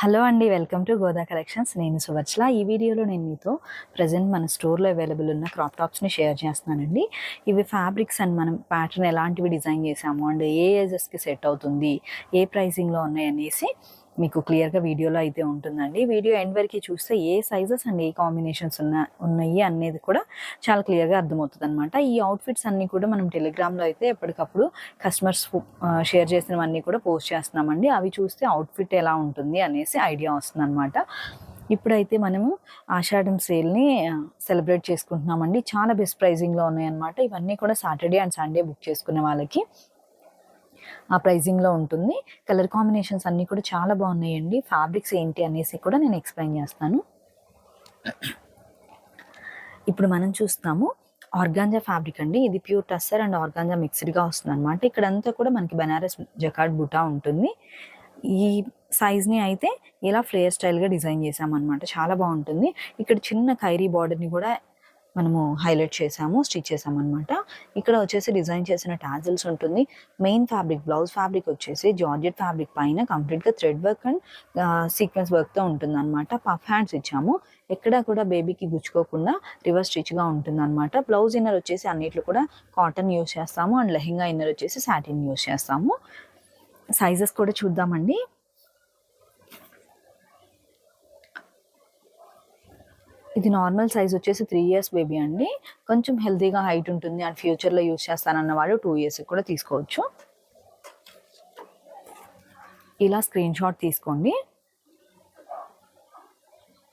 Hello అండి welcome to Goda collections. నేను సువర్చల ఈ వీడియోలో నేను మీతో ప్రజెంట్ మన స్టోర్లో అవైలబుల్ ఉన్న క్రాప్ టాప్స్ని షేర్ చేస్తున్నానండి. ఇవి ఫ్యాబ్రిక్స్ అండ్ మనం ప్యాటర్న్ ఎలాంటివి డిజైన్ చేసాము అండ్ ఏ ఏజెస్కి సెట్ అవుతుంది ఏ ప్రైసింగ్లో ఉన్నాయి అనేసి మీకు క్లియర్గా వీడియోలో అయితే ఉంటుందండి. వీడియో ఎండ్ వరకు చూస్తే ఏ సైజెస్ అండ్ ఏ కాంబినేషన్స్ ఉన్న ఉన్నాయి అనేది కూడా చాలా క్లియర్గా అర్థమవుతుంది అనమాట ఈ అవుట్ఫిట్స్ అన్నీ కూడా మనం టెలిగ్రామ్లో అయితే ఎప్పటికప్పుడు కస్టమర్స్ షేర్ చేసినవన్నీ కూడా పోస్ట్ చేస్తున్నామండి. అవి చూస్తే అవుట్ఫిట్ ఎలా ఉంటుంది అనేసి ఐడియా వస్తుంది అనమాట ఇప్పుడైతే మనము ఆషాఢం సేల్ని సెలబ్రేట్ చేసుకుంటున్నామండి. చాలా బెస్ట్ ప్రైజింగ్లో ఉన్నాయన్నమాట. ఇవన్నీ కూడా సాటర్డే అండ్ సండే బుక్ చేసుకునే వాళ్ళకి ఆ ప్రైజింగ్లో ఉంటుంది. కలర్ కాంబినేషన్స్ అన్నీ కూడా చాలా బాగున్నాయండి. ఫ్యాబ్రిక్స్ ఏంటి అనేసి కూడా నేను ఎక్స్ప్లెయిన్ చేస్తాను. ఇప్పుడు మనం చూస్తాము. ఆర్గాంజా ఫ్యాబ్రిక్ అండి. ఇది ప్యూర్ టస్సర్ అండ్ ఆర్గాంజా మిక్స్డ్గా వస్తుంది అనమాట ఇక్కడంతా కూడా మనకి బనారస్ జకాడ్ బుటా ఉంటుంది. ఈ సైజ్ని అయితే ఇలా ఫ్లేయర్ స్టైల్గా డిజైన్ చేసామన్నమాట చాలా బాగుంటుంది. ఇక్కడ చిన్న ఖైరీ బార్డర్ని కూడా మనము హైలైట్ చేసాము స్టిచ్ చేసాము అనమాట ఇక్కడ వచ్చేసి డిజైన్ చేసిన టాజిల్స్ ఉంటుంది. మెయిన్ ఫ్యాబ్రిక్ బ్లౌజ్ ఫ్యాబ్రిక్ వచ్చేసి జార్జెట్ ఫ్యాబ్రిక్ పైన కంప్లీట్గా థ్రెడ్ వర్క్ అండ్ సీక్వెన్స్ వర్క్తో ఉంటుంది అనమాట పఫ్ హ్యాండ్స్ ఇచ్చాము. ఎక్కడా కూడా బేబీకి గుచ్చుకోకుండా రివర్స్ స్టిచ్గా ఉంటుంది అనమాట బ్లౌజ్ ఇన్నర్ వచ్చేసి అన్నిట్లో కూడా కాటన్ యూస్ చేస్తాము. అండ్ లెహెంగా ఇన్నర్ వచ్చేసి సాటిన్ యూస్ చేస్తాము. సైజెస్ కూడా చూద్దామండి. ఇది నార్మల్ సైజ్ వచ్చేసి త్రీ ఇయర్స్ బేబీ అండి. కొంచెం హెల్తీగా హైట్ ఉంటుంది అండ్ ఫ్యూచర్లో యూజ్ చేస్తానన్న వాళ్ళు టూ ఇయర్స్ కూడా తీసుకోవచ్చు. ఇలా స్క్రీన్ షాట్ తీసుకోండి.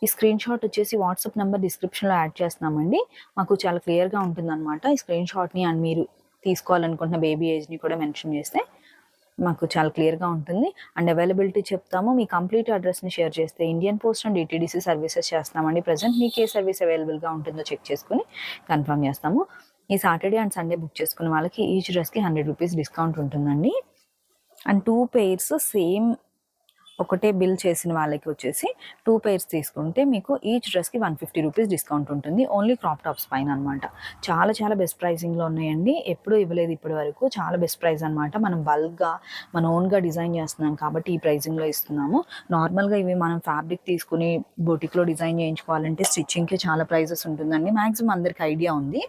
ఈ స్క్రీన్ షాట్ వచ్చేసి వాట్సాప్ నెంబర్ డిస్క్రిప్షన్లో యాడ్ చేస్తున్నామండి. మాకు చాలా క్లియర్గా ఉంటుందన్నమాట ఈ స్క్రీన్ షాట్ని అండ్ మీరు తీసుకోవాలనుకుంటున్న బేబీ ఏజ్ని కూడా మెన్షన్ చేస్తే. మాకు చాలా క్లియర్గా ఉంటుంది. అండ్ అవైలబిలిటీ చెప్తాము. మీ కంప్లీట్ అడ్రస్ని షేర్ చేస్తే Indian post and ETDC services చేస్తామండి. ప్రజెంట్ మీకు ఏ సర్వీస్ అవైలబుల్గా ఉంటుందో చెక్ చేసుకుని కన్ఫర్మ్ చేస్తాము. ఈ సాటర్డే అండ్ సండే బుక్ చేసుకున్న వాళ్ళకి ఈచ్ డ్రెస్కి హండ్రెడ్ రూపీస్ డిస్కౌంట్ ఉంటుందండి. అండ్ టూ పెయిర్స్ సేమ్ ఒకటే బిల్ చేసిన వాళ్ళకి వచ్చేసి టూ పెయిర్స్ తీసుకుంటే మీకు ఈచ్ డ్రెస్కి వన్ ఫిఫ్టీ రూపీస్ డిస్కౌంట్ ఉంటుంది. ఓన్లీ క్రాప్ టాప్స్ పైన అనమాట చాలా చాలా బెస్ట్ ప్రైసింగ్లో ఉన్నాయండి. ఎప్పుడూ ఇవ్వలేదు ఇప్పటి వరకు. చాలా బెస్ట్ ప్రైస్ అనమాట మనం బల్క్గా మన ఓన్గా డిజైన్ చేస్తున్నాం కాబట్టి ఈ ప్రైసింగ్లో ఇస్తున్నాము. నార్మల్గా ఇవి మనం ఫ్యాబ్రిక్ తీసుకుని బొటిక్లో డిజైన్ చేయించుకోవాలంటే స్టిచ్చింగ్కి చాలా ప్రైజెస్ ఉంటుందండి. మ్యాక్సిమం అందరికి ఐడియా ఉంది.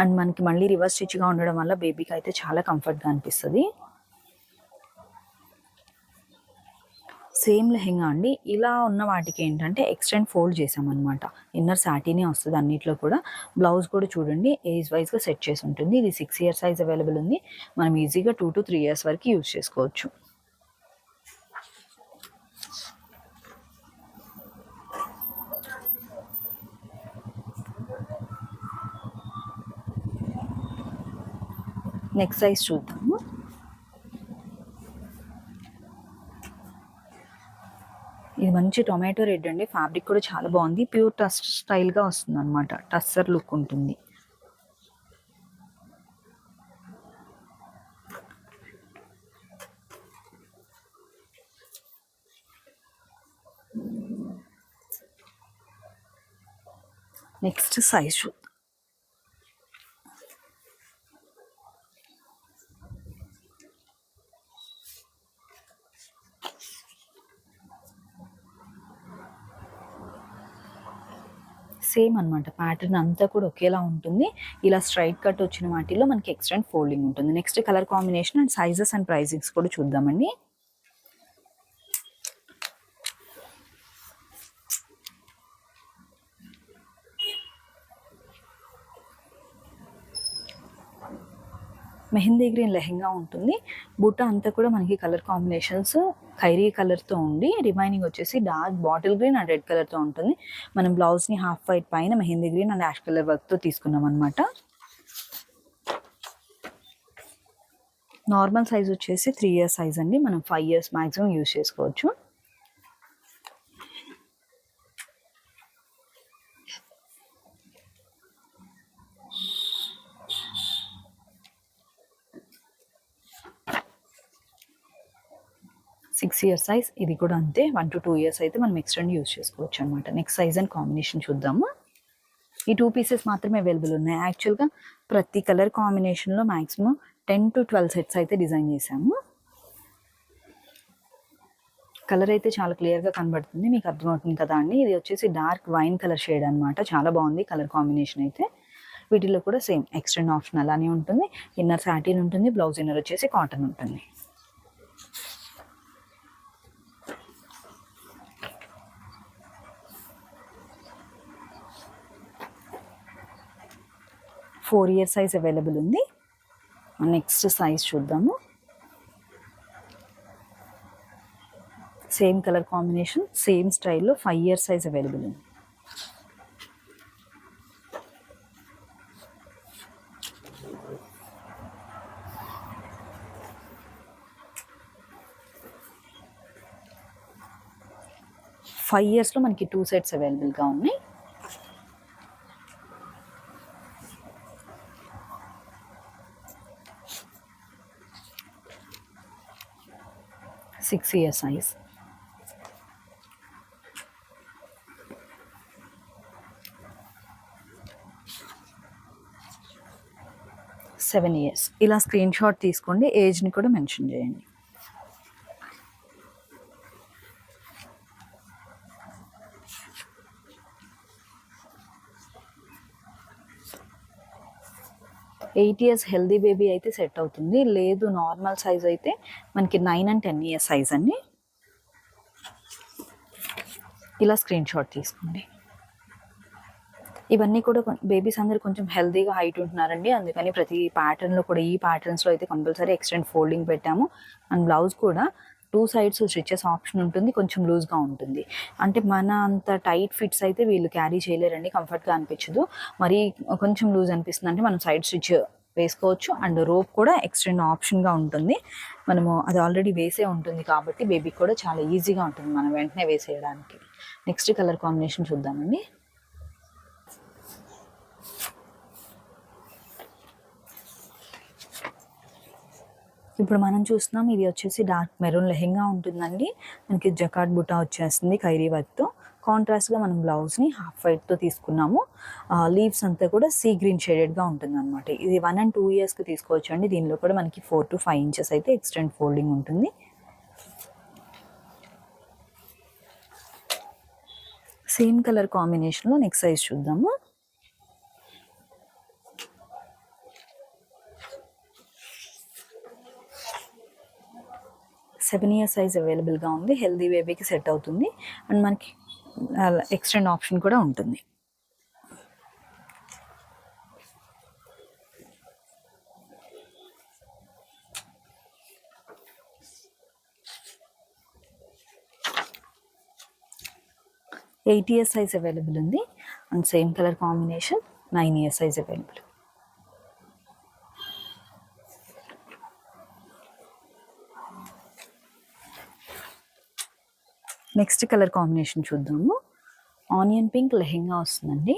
అండ్ మనకి మళ్ళీ రివర్స్ స్టిచ్గా ఉండడం వల్ల బేబీకి అయితే చాలా కంఫర్ట్గా అనిపిస్తుంది. సేమ్ లెహెంగా అండి. ఇలా ఉన్న వాటికి ఏంటంటే ఎక్స్టెండ్ ఫోల్డ్ చేసామన్నమాట ఇన్నర్ సాటీనే వస్తుంది అన్నిట్లో కూడా. బ్లౌజ్ కూడా చూడండి ఏజ్ వైజ్గా సెట్ చేసి ఉంటుంది. ఇది సిక్స్ ఇయర్స్ సైజ్ అవైలబుల్ ఉంది. మనం ఈజీగా టూ టు త్రీ ఇయర్స్ వరకు యూజ్ చేసుకోవచ్చు. నెక్స్ట్ సైజ్ చూద్దాం ఇది మంచి టొమాటో రెడ్ అండి. ఫ్యాబ్రిక్ కూడా చాలా బాగుంది. ప్యూర్ టస్ స్టైల్గా వస్తుంది అనమాట టస్సర్ లుక్ ఉంటుంది. నెక్స్ట్ సైజ్ చూద్దాం సేమ్ అనమాట ప్యాటర్న్ అంతా కూడా ఒకేలా ఉంటుంది. ఇలా స్ట్రైట్ కట్ వచ్చిన వాటిలో మనకి ఎక్స్టెంట్ ఫోల్డింగ్ ఉంటుంది. Next colour combination and sizes and pricings కూడా చూద్దామండి. మెహందీ గ్రీన్ లెహెంగా ఉంటుంది. బుట్ట అంతా కూడా మనకి కలర్ కాంబినేషన్స్ ఖైరీ కలర్తో ఉండి రిమైనింగ్ వచ్చేసి dark bottle green and red కలర్తో ఉంటుంది. మనం బ్లౌజ్ని హాఫ్ వైట్ పైన mehendi green and ash colour వర్క్తో తీసుకున్నాం అనమాట నార్మల్ సైజ్ వచ్చేసి త్రీ ఇయర్స్ సైజ్ అండి. మనం ఫైవ్ ఇయర్స్ మ్యాక్సిమం యూజ్ చేసుకోవచ్చు. సిక్స్ ఇయర్స్ సైజ్ ఇది కూడా అంతే. వన్ టు టూ ఇయర్స్ అయితే మనం ఎక్స్టెండ్ యూజ్ చేసుకోవచ్చు అనమాట నెక్స్ట్ సైజ్ అండ్ కాంబినేషన్ చూద్దాము. ఈ టూ పీసెస్ మాత్రమే అవైలబుల్ ఉన్నాయి. యాక్చువల్గా ప్రతి కలర్ కాంబినేషన్లో maximum ten to twelve sets అయితే డిజైన్ చేశాము. కలర్ అయితే చాలా క్లియర్గా కనబడుతుంది. మీకు అర్థమవుతుంది కదా అండి? ఇది వచ్చేసి డార్క్ వైన్ కలర్ షేడ్ అనమాట చాలా బాగుంది కలర్ కాంబినేషన్ అయితే. వీటిలో కూడా సేమ్ ఎక్స్టెండ్ ఆప్షన్ అలానే ఉంటుంది. ఇన్నర్ సాటిన్ ఉంటుంది బ్లౌజ్ ఇన్నర్ వచ్చేసి కాటన్ ఉంటుంది. ఫోర్ ఇయర్ సైజ్ అవైలబుల్ ఉంది. నెక్స్ట్ సైజ్ చూద్దాము. సేమ్ కలర్ కాంబినేషన్ సేమ్ స్టైల్లో ఫైవ్ ఇయర్ సైజ్ అవైలబుల్ ఉంది. ఫైవ్ ఇయర్స్లో మనకి టూ సెట్స్ అవైలబుల్గా ఉన్నాయి. Six year size. Seven years. ఇలా స్క్రీన్ షాట్ తీసుకోండి ఏజ్ని కూడా మెన్షన్ చేయండి. ఎయిట్ ఇయర్స్ హెల్దీ బేబీ అయితే సెట్ అవుతుంది. లేదు నార్మల్ సైజ్ అయితే మనకి nine and ten years size అండి. ఇలా స్క్రీన్ షాట్ తీసుకోండి. ఇవన్నీ కూడా బేబీస్ అందరు కొంచెం హెల్దీగా హైట్ ఉంటున్నారండి. అందుకని ప్రతి ప్యాటర్న్లో కూడా ఈ ప్యాటర్న్స్లో అయితే కంపల్సరీ ఎక్స్టెండ్ ఫోల్డింగ్ పెట్టాము. అండ్ బ్లౌజ్ కూడా టూ సైడ్స్ స్టిచెస్ ఆప్షన్ ఉంటుంది కొంచెం లూజ్గా ఉంటుంది. అంటే మన అంత టైట్ ఫిట్స్ అయితే వీళ్ళు క్యారీ చేయలేరండి కంఫర్ట్గా అనిపించదు. మరి కొంచెం లూజ్ అనిపిస్తుంది అంటే మనం సైడ్ స్టిచ్ వేసుకోవచ్చు. అండ్ రోప్ కూడా ఎక్స్టెండ్ ఆప్షన్గా ఉంటుంది. మనము అది ఆల్రెడీ వేసే ఉంటుంది కాబట్టి బేబీకి కూడా చాలా ఈజీగా ఉంటుంది మనం వెంటనే వేసేయడానికి. నెక్స్ట్ కలర్ కాంబినేషన్ చూద్దామండి. ఇప్పుడు మనం చూస్తున్నాం ఇది వచ్చేసి డార్క్ మెరూన్ లెహెంగా ఉంటుందండి. మనకి జకాట్ బుటా వచ్చేస్తుంది ఖైరీ వర్క్తో కాంట్రాస్ట్గా మనం బ్లౌజ్ని హాఫ్ వైట్తో తీసుకున్నాము. లీవ్స్ అంతా కూడా సీ గ్రీన్ షేడెడ్గా ఉంటుంది అనమాట ఇది వన్ అండ్ టూ ఇయర్స్కి తీసుకోవచ్చు అండి దీనిలో కూడా మనకి ఫోర్ టు ఫైవ్ ఇంచెస్ అయితే ఎక్స్టెండ్ ఫోల్డింగ్ ఉంటుంది. సేమ్ కలర్ కాంబినేషన్లో నెక్స్ట్ సైజ్ చూద్దాము. సెవెన్ ఇయర్ సైజ్ అవైలబుల్గా ఉంది. హెల్దీ బేబీకి సెట్ అవుతుంది. అండ్ మనకి ఎక్స్టెండ్ ఆప్షన్ కూడా ఉంటుంది. ఎయిట్ ఇయర్ సైజ్ అవైలబుల్ ఉంది. And same colour combination nine years size available. Next colour combination చూద్దాము. ఆనియన్ పింక్ లెహెంగా వస్తుందండి.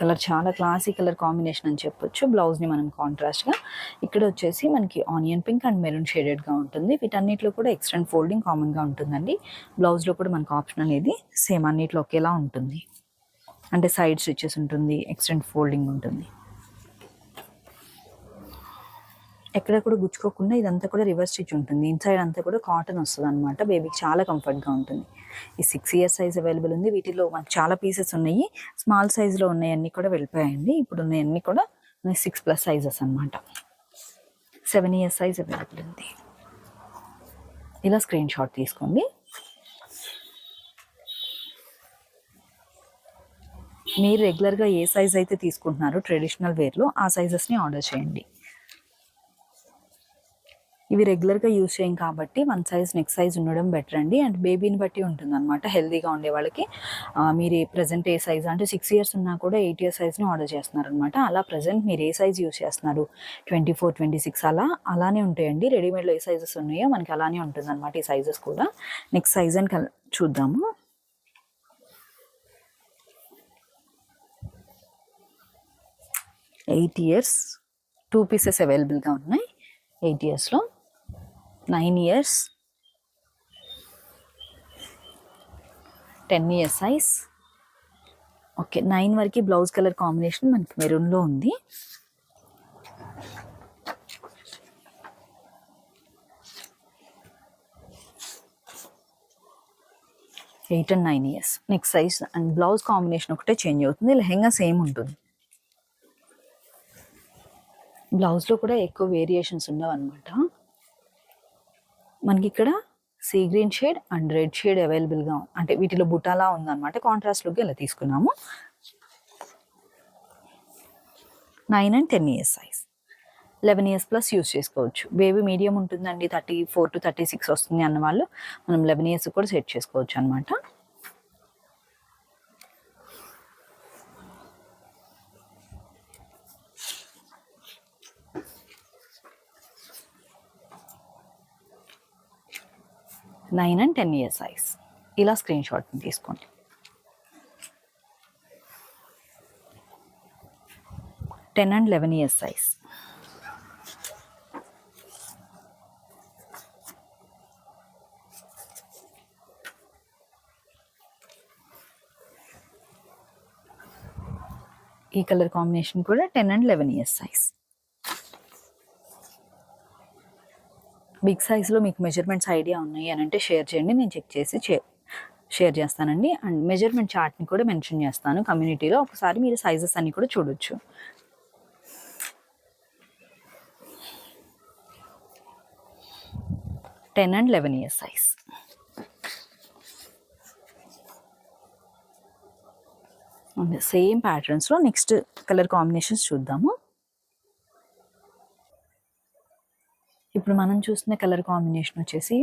కలర్ చాలా క్లాసీ కలర్ కాంబినేషన్ అని చెప్పొచ్చు. బ్లౌజ్ని మనం కాంట్రాస్ట్గా ఇక్కడ వచ్చేసి మనకి ఆనియన్ పింక్ అండ్ మెరూన్ షేడెడ్గా ఉంటుంది. వీటన్నిటిలో కూడా ఎక్స్టెండ్ ఫోల్డింగ్ కామన్గా ఉంటుందండి. బ్లౌజ్లో కూడా మనకు ఆప్షన్ అనేది సేమ్ అన్నిట్లో ఒకేలా ఉంటుంది. అంటే సైడ్ స్టిచెస్ ఉంటుంది ఎక్స్టెండ్ ఫోల్డింగ్ ఉంటుంది. ఎక్కడ కూడా గుచ్చుకోకుండా ఇదంతా కూడా రివర్స్ స్టిచ్ ఉంటుంది. ఇన్సైడ్ అంతా కూడా కాటన్ వస్తుంది అనమాట బేబీకి చాలా కంఫర్ట్గా ఉంటుంది. ఈ సిక్స్ ఇయర్స్ సైజ్ అవైలబుల్ ఉంది. వీటిలో మనకు చాలా పీసెస్ ఉన్నాయి. స్మాల్ సైజులో ఉన్నాయన్నీ కూడా వెళ్ళిపోయాయండి. ఇప్పుడు ఉన్నాయన్నీ కూడా సిక్స్ ప్లస్ సైజెస్ అనమాట సెవెన్ ఇయర్స్ సైజ్ అవైలబుల్ ఉంది. ఇలా స్క్రీన్ షాట్ తీసుకోండి. మీరు రెగ్యులర్గా ఏ సైజ్ అయితే తీసుకుంటున్నారో ట్రెడిషనల్ వేర్లో ఆ సైజెస్ని ఆర్డర్ చేయండి. ఇవి రెగ్యులర్గా యూస్ చేయం కాబట్టి వన్ సైజ్ నెక్స్ట్ సైజ్ ఉండడం బెటర్ అండి. అండ్ బేబీని బట్టి ఉంటుంది అనమాట హెల్దీగా ఉండే వాళ్ళకి. మీరు ప్రజెంట్ ఏ సైజ్ అంటే సిక్స్ ఇయర్స్ ఉన్నా కూడా ఎయిట్ ఇయర్స్ సైజ్ని ఆర్డర్ చేస్తున్నారు అనమాట అలా ప్రజెంట్ మీరు ఏ సైజ్ యూస్ చేస్తున్నారు? ట్వంటీ ఫోర్ ట్వంటీ సిక్స్ అలా అలానే ఉంటాయండి. రెడీమేడ్లో ఏ సైజెస్ ఉన్నాయో మనకి అలానే ఉంటుంది అనమాట ఈ సైజెస్ కూడా. నెక్స్ట్ సైజ్ అని చూద్దాము. ఎయిట్ ఇయర్స్ టూ పీసెస్ అవైలబుల్గా ఉన్నాయి ఎయిట్ ఇయర్స్లో. Nine years ten years size okay nine వరకు బ్లౌజ్ కలర్ కాంబినేషన్ మనకి మెరూన్లో ఉంది. Eight and nine years next size and blouse combination ఒకటే చేంజ్ అవుతుంది. లెహెంగా సేమ్ ఉంటుంది. బ్లౌజ్లో కూడా ఎక్కువ వేరియేషన్స్ ఉండవు అనమాట మనకి ఇక్కడ sea green shade and red shade అవైలబుల్గా అంటే వీటిలో బుటాలా ఉందన్నమాట. కాంట్రాస్ట్ లుక్ ఇలా తీసుకున్నాము. Nine and ten years size eleven years plus use చేసుకోవచ్చు. బేబీ మీడియం ఉంటుందండి thirty four to thirty six వస్తుంది అన్న వాళ్ళు మనం లెవెన్ ఇయర్స్ కూడా సెట్ చేసుకోవచ్చు అనమాట nine and ten years size. ఇలా స్క్రీన్ షాట్ తీసుకోండి. Ten and eleven years size. ఈ కలర్ కాంబినేషన్ కూడా ten and eleven years size. Big సైజ్లో మీకు మెజర్మెంట్స్ ఐడియా ఉన్నాయి అని అంటే షేర్ చేయండి నేను చెక్ చేసి షేర్ చేస్తానండి. అండ్ మెజర్మెంట్ చార్ట్ని కూడా మెన్షన్ చేస్తాను కమ్యూనిటీలో. ఒకసారి మీరు సైజెస్ అన్ని కూడా చూడొచ్చు. Ten and eleven years size. Same ప్యాటర్న్స్లో next colour combinations చూద్దాము. ఇప్పుడు మనం చూస్తున్న కలర్ కాంబినేషన్ వచ్చేసి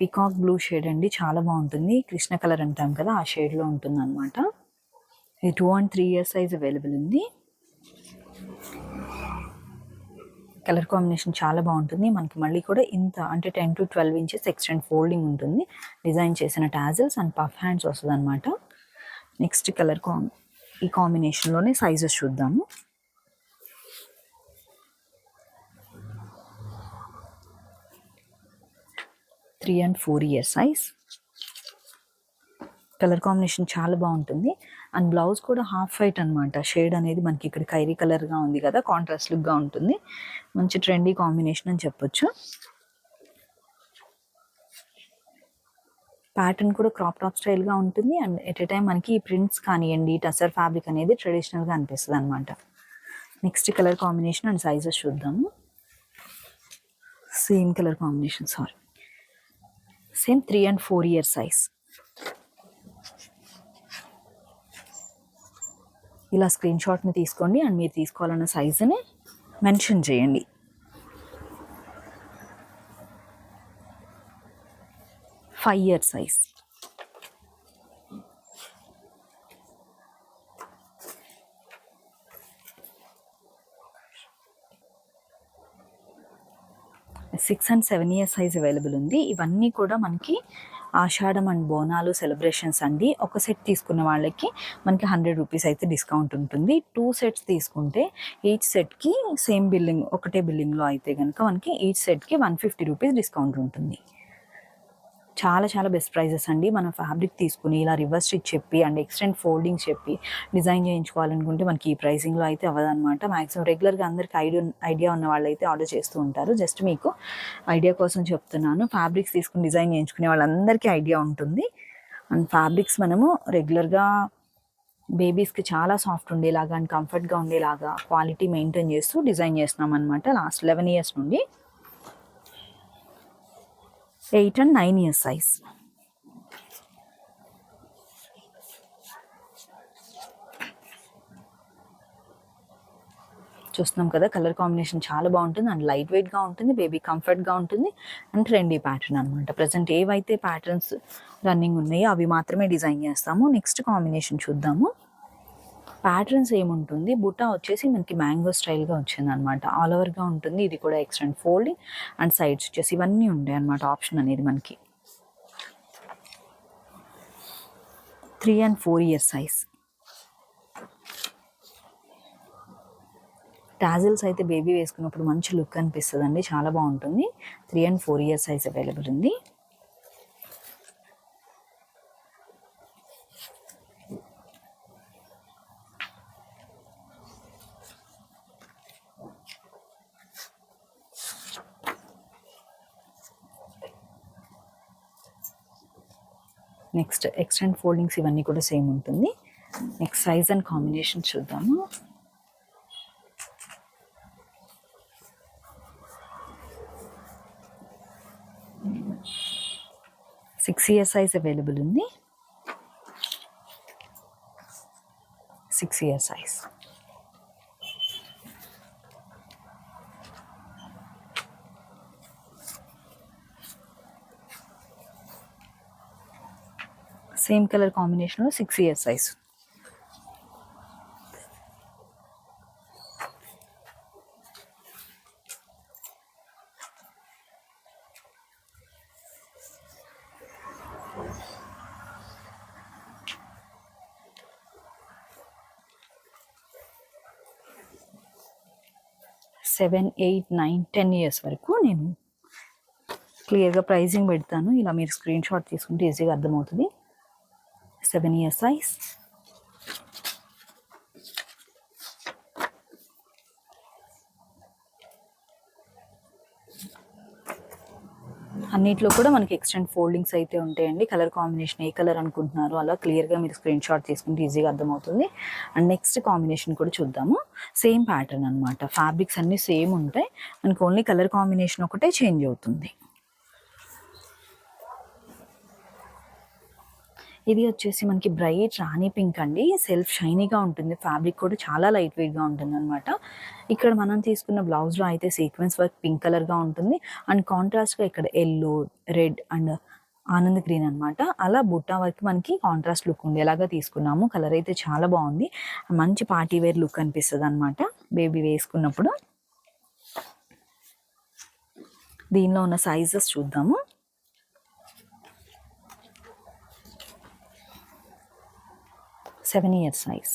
పికాక్ బ్లూ షేడ్ అండి. చాలా బాగుంటుంది. కృష్ణ కలర్ అంటాం కదా ఆ షేడ్లో ఉంటుంది అనమాట ఇది two and three years size available ఉంది. కలర్ కాంబినేషన్ చాలా బాగుంటుంది. మనకి మళ్ళీ కూడా ఇంత అంటే ten to twelve inches extend folding ఉంటుంది. డిజైన్ చేసిన టాజల్స్ అండ్ పఫ్ హ్యాండ్స్ వస్తుంది అనమాట నెక్స్ట్ కలర్ కాం ఈ కాంబినేషన్లోనే సైజెస్ చూద్దాము. Three and four years size. Colour combination చాలా బాగుంటుంది. అండ్ బ్లౌజ్ కూడా హాఫ్ వైట్ అనమాట షేడ్ అనేది మనకి ఇక్కడ కైరీ కలర్గా ఉంది కదా కాంట్రాస్ట్ లుక్గా ఉంటుంది. మంచి ట్రెండీ కాంబినేషన్ అని చెప్పొచ్చు. ప్యాటర్న్ కూడా క్రాప్ టాప్ స్టైల్గా ఉంటుంది. అండ్ ఎట్ ఎ టైం మనకి ఈ ప్రింట్స్ కానివ్వండి టసర్ ఫ్యాబ్రిక్ అనేది ట్రెడిషనల్గా అనిపిస్తుంది అనమాట next colour combination and sizes చూద్దాము. Same colour combination sorry. Same three and four year size. ఇలా స్క్రీన్ షాట్ని తీసుకోండి అండ్ మీరు తీసుకోవాలన్న సైజుని మెన్షన్ చేయండి. Five year size. Six and seven years size available ఉంది. ఇవన్నీ కూడా మనకి ఆషాఢం అండ్ బోనాలు సెలబ్రేషన్స్ అండి. ఒక సెట్ తీసుకున్న వాళ్ళకి మనకి హండ్రెడ్ రూపీస్ అయితే డిస్కౌంట్ ఉంటుంది. టూ సెట్స్ తీసుకుంటే ఈచ్ సెట్కి సేమ్ బిల్లింగ్ ఒకటే బిల్లింగ్లో అయితే కనుక మనకి ఈచ్ సెట్కి వన్ ఫిఫ్టీ రూపీస్ డిస్కౌంట్ ఉంటుంది. చాలా చాలా బెస్ట్ ప్రైజెస్ అండి. మనం ఫ్యాబ్రిక్ తీసుకుని ఇలా రివర్స్ స్టిచ్ చెప్పి అండ్ ఎక్స్టెండ్ ఫోల్డింగ్ చెప్పి డిజైన్ చేయించుకోవాలనుకుంటే మనకి ఈ ప్రైసింగ్లో అయితే అవ్వదన్నమాట. మ్యాక్సిమం రెగ్యులర్గా అందరికి ఐడియా ఐడియా ఉన్న వాళ్ళు అయితే ఆర్డర్ చేస్తూ ఉంటారు. జస్ట్ మీకు ఐడియా కోసం చెప్తున్నాను. ఫ్యాబ్రిక్స్ తీసుకుని డిజైన్ చేయించుకునే వాళ్ళందరికీ ఐడియా ఉంటుంది. అండ్ ఫ్యాబ్రిక్స్ మనము రెగ్యులర్గా బేబీస్కి చాలా సాఫ్ట్ ఉండేలాగా అండ్ కంఫర్ట్గా ఉండేలాగా క్వాలిటీ మెయింటైన్ చేస్తూ డిజైన్ చేస్తున్నాం అనమాట లాస్ట్ లెవెన్ ఇయర్స్ నుండి. Eight and nine years size చూస్తున్నాం కదా కలర్ కాంబినేషన్ చాలా బాగుంటుంది. అండ్ లైట్ వెయిట్గా ఉంటుంది బేబీ కంఫర్ట్గా ఉంటుంది. అండ్ ట్రెండీ ప్యాటర్న్ అనమాట ప్రజెంట్ ఏవైతే ప్యాటర్న్స్ రన్నింగ్ ఉన్నాయో అవి మాత్రమే డిజైన్ చేస్తాము. నెక్స్ట్ కాంబినేషన్ చూద్దాము. ప్యాటర్న్స్ ఏముంటుంది? బుట్ట వచ్చేసి మనకి మ్యాంగో స్టైల్గా వచ్చింది అనమాట ఆల్ ఓవర్గా ఉంటుంది. ఇది కూడా ఎక్స్టెండ్ ఫోల్డింగ్ అండ్ సైడ్స్ వచ్చేసి ఇవన్నీ ఉంటాయి అనమాట ఆప్షన్ అనేది మనకి. Three and four years size tassels అయితే బేబీ వేసుకున్నప్పుడు మంచి లుక్ అనిపిస్తుంది అండి చాలా బాగుంటుంది. Three and four years size available ఉంది. నెక్స్ట్ ఎక్స్టెండ్ ఫోల్డింగ్స్ ఇవన్నీ కూడా సేమ్ ఉంటుంది. నెక్స్ట్ సైజ్ అండ్ కాంబినేషన్ చూద్దాము. సిక్స్ ఇయర్ సైజ్ అవైలబుల్ ఉంది. Six year size. Same colour కాంబినేషన్లో six year size seven eight nine ten years వరకు నేను క్లియర్గా ప్రైజింగ్ పెడతాను. ఇలా మీరు స్క్రీన్ షాట్ తీసుకుంటే ఈజీగా అర్థమవుతుంది. సెవెన్ ఇయర్స్ సైజ్ అన్నిట్లో కూడా మనకి ఎక్స్టెండ్ ఫోల్డింగ్స్ అయితే ఉంటాయండి. కలర్ కాంబినేషన్ ఏ కలర్ అనుకుంటున్నారు అలా క్లియర్గా మీరు స్క్రీన్ షాట్ తీసుకుంటే ఈజీగా అర్థమవుతుంది. అండ్ నెక్స్ట్ కాంబినేషన్ కూడా చూద్దాము. సేమ్ ప్యాటర్న్ అనమాట ఫ్యాబ్రిక్స్ అన్నీ సేమ్ ఉంటాయి. మనకి ఓన్లీ కలర్ కాంబినేషన్ ఒకటే చేంజ్ అవుతుంది. ఇది వచ్చేసి మనకి బ్రైట్ రాణి పింక్ అండి. సెల్ఫ్ షైనీగా ఉంటుంది. ఫ్యాబ్రిక్ కూడా చాలా లైట్ వెయిట్గా ఉంటుంది అనమాట ఇక్కడ మనం తీసుకున్న బ్లౌజ్లో అయితే సీక్వెన్స్ వర్క్ పింక్ కలర్గా ఉంటుంది. అండ్ కాంట్రాస్ట్గా ఇక్కడ ఎల్లో రెడ్ అండ్ ఆనంద్ గ్రీన్ అనమాట అలా బుట్టా వర్క్ మనకి కాంట్రాస్ట్ లుక్ ఉండేలాగా తీసుకున్నాము. కలర్ అయితే చాలా బాగుంది. మంచి పార్టీ వేర్ లుక్ అనిపిస్తుంది అనమాట బేబీ వేసుకున్నప్పుడు. దీనిలో ఉన్న సైజెస్ చూద్దాము. Seven years nice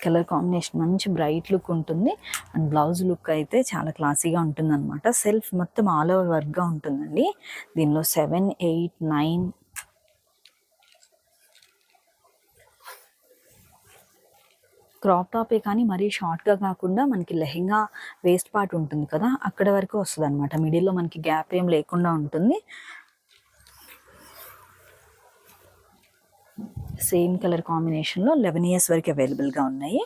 colour combination మంచి బ్రైట్ లుక్ ఉంటుంది. అండ్ బ్లౌజ్ లుక్ అయితే చాలా క్లాసీగా ఉంటుంది అనమాట సెల్ఫ్ మొత్తం ఆల్ ఓవర్ వర్క్గా ఉంటుందండి. దీనిలో సెవెన్ ఎయిట్ నైన్ క్రాప్ టాపే కానీ మరీ షార్ట్గా కాకుండా మనకి లెహెంగా వేస్ట్ పార్ట్ ఉంటుంది కదా అక్కడ వరకు వస్తుంది అనమాట మిడిల్లో మనకి గ్యాప్ ఏం లేకుండా ఉంటుంది. సేమ్ కలర్ కాంబినేషన్లో లెవెన్ ఇయర్స్ వరకు అవైలబుల్గా ఉన్నాయి.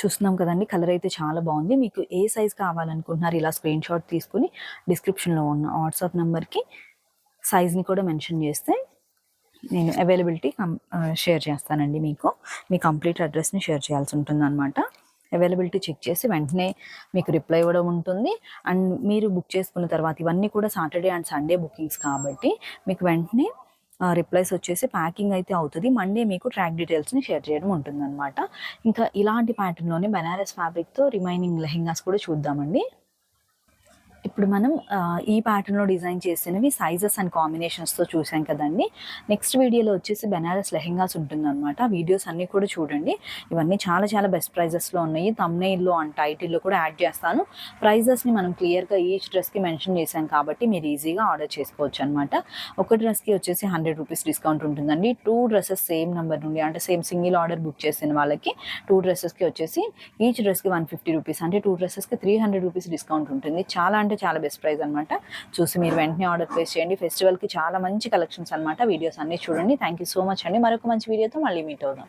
చూస్తున్నాం కదండి కలర్ అయితే చాలా బాగుంది. మీకు ఏ సైజ్ కావాలనుకుంటున్నారు ఇలా స్క్రీన్ షాట్ తీసుకుని డిస్క్రిప్షన్లో ఉన్న వాట్సాప్ నెంబర్కి సైజ్ని కూడా మెన్షన్ చేస్తే నేను అవైలబిలిటీ షేర్ చేస్తానండి మీకు. మీ కంప్లీట్ అడ్రస్ని షేర్ చేయాల్సి ఉంటుంది అనమాట అవైలబిలిటీ చెక్ చేసి వెంటనే మీకు రిప్లై ఇవ్వడం ఉంటుంది. అండ్ మీరు బుక్ చేసుకున్న తర్వాత ఇవన్నీ కూడా సాటర్డే అండ్ సండే బుకింగ్స్ కాబట్టి మీకు వెంటనే రిప్లైస్ వచ్చేసి ప్యాకింగ్ అయితే అవుతుంది. మండే మీకు ట్రాక్ డీటెయిల్స్ని షేర్ చేయడం ఉంటుందన్నమాట. ఇంకా ఇలాంటి ప్యాటర్న్లోనే బెనారస్ ఫ్యాబ్రిక్తో రిమైనింగ్ లెహెంగాస్ కూడా చూద్దామండి. ఇప్పుడు మనం ఈ ప్యాటర్న్లో డిజైన్ చేసినవి సైజెస్ అండ్ కాంబినేషన్స్తో చూసాం కదండి. నెక్స్ట్ వీడియోలో వచ్చేసి బెనారస్ లెహెంగాస్ ఉంటుందన్నమాట. వీడియోస్ అన్నీ కూడా చూడండి. ఇవన్నీ చాలా చాలా బెస్ట్ ప్రైజెస్లో ఉన్నాయి. తమ్నైల్లో అండ్ టైటిల్లో కూడా యాడ్ చేస్తాను. ప్రైజెస్ని మనం క్లియర్గా ఈచ్ డ్రెస్కి మెన్షన్ చేశాం కాబట్టి మీరు ఈజీగా ఆర్డర్ చేసుకోవచ్చు అనమాట ఒక డ్రెస్కి వచ్చేసి హండ్రెడ్ రూపీస్ డిస్కౌంట్ ఉంటుందండి. టూ డ్రెస్సెస్ సేమ్ నెంబర్ నుండి అంటే సేమ్ సింగిల్ ఆర్డర్ బుక్ చేసిన వాళ్ళకి టూ డ్రెస్సెస్కి వచ్చేసి ఈచ్ డ్రెస్కి వన్ ఫిఫ్టీ రూపీస్ అంటే టూ డ్రెస్సెస్కి త్రీ హండ్రెడ్ రూపీస్ డిస్కౌంట్ ఉంటుంది. చాలా అంటే చాలా బెస్ట్ ప్రైస్ అనమాట చూసి మీరు వెంటనే ఆర్డర్ ప్లేస్ చేయండి. ఫెస్టివల్కి చాలా మంచి కలెక్షన్స్ అనమాట వీడియోస్ అన్నీ చూడండి. థ్యాంక్ యూ సో మచ్ అండి. మరొక మంచి వీడియోతో మళ్ళీ మీట్ అవుదాం.